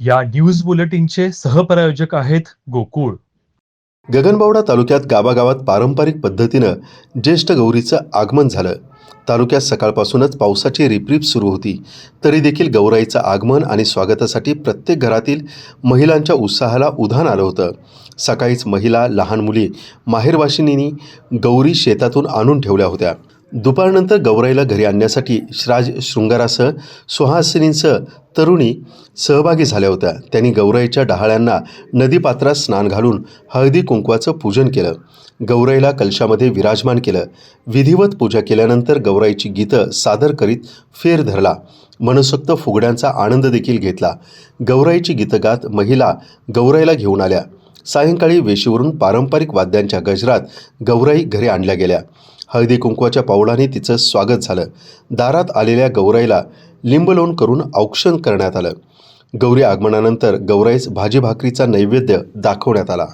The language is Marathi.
या न्यूज बुलेटिनचे सहप्रायोजक आहेत गोकुळ. गगनबावडा तालुक्यात गावागावात पारंपरिक पद्धतीनं ज्येष्ठ गौरीचं आगमन झालं. तालुक्यात सकाळपासूनच पावसाची रिपरिप सुरू होती. तरी देखील गौराईचं आगमन आणि स्वागतासाठी प्रत्येक घरातील महिलांच्या उत्साहाला उधाण आलं होतं. सकाळीच महिला लहान मुली माहेरवाशिनींनी गौरी शेतातून आणून ठेवल्या होत्या. दुपारनंतर गौराईला घरी आणण्यासाठी श्राज शृंगारासह सुहासिनींसह तरुणी सहभागी झाल्या होत्या. त्यांनी गौराईच्या डहाळ्यांना नदीपात्रात स्नान घालून हळदी कुंकवाचं पूजन केलं. गौराईला कलशामध्ये विराजमान केलं. विधिवत पूजा केल्यानंतर गौराईची गीतं सादर करीत फेर धरला. मनसोक्त फुगड्यांचा आनंद देखील घेतला. गौराईची गीतं गात महिला गौराईला घेऊन आल्या. सायंकाळी वेशीवरून पारंपरिक वाद्यांच्या गजरात गौराई घरी आणल्या गेल्या. हळदी कुंकवाच्या पावलाने तिचं स्वागत झालं. दारात आलेल्या गौराईला लिंब लोण करून औक्षण करण्यात आलं. गौरी आगमनानंतर गौराईस भाजी भाकरीचा नैवेद्य दाखवण्यात आला.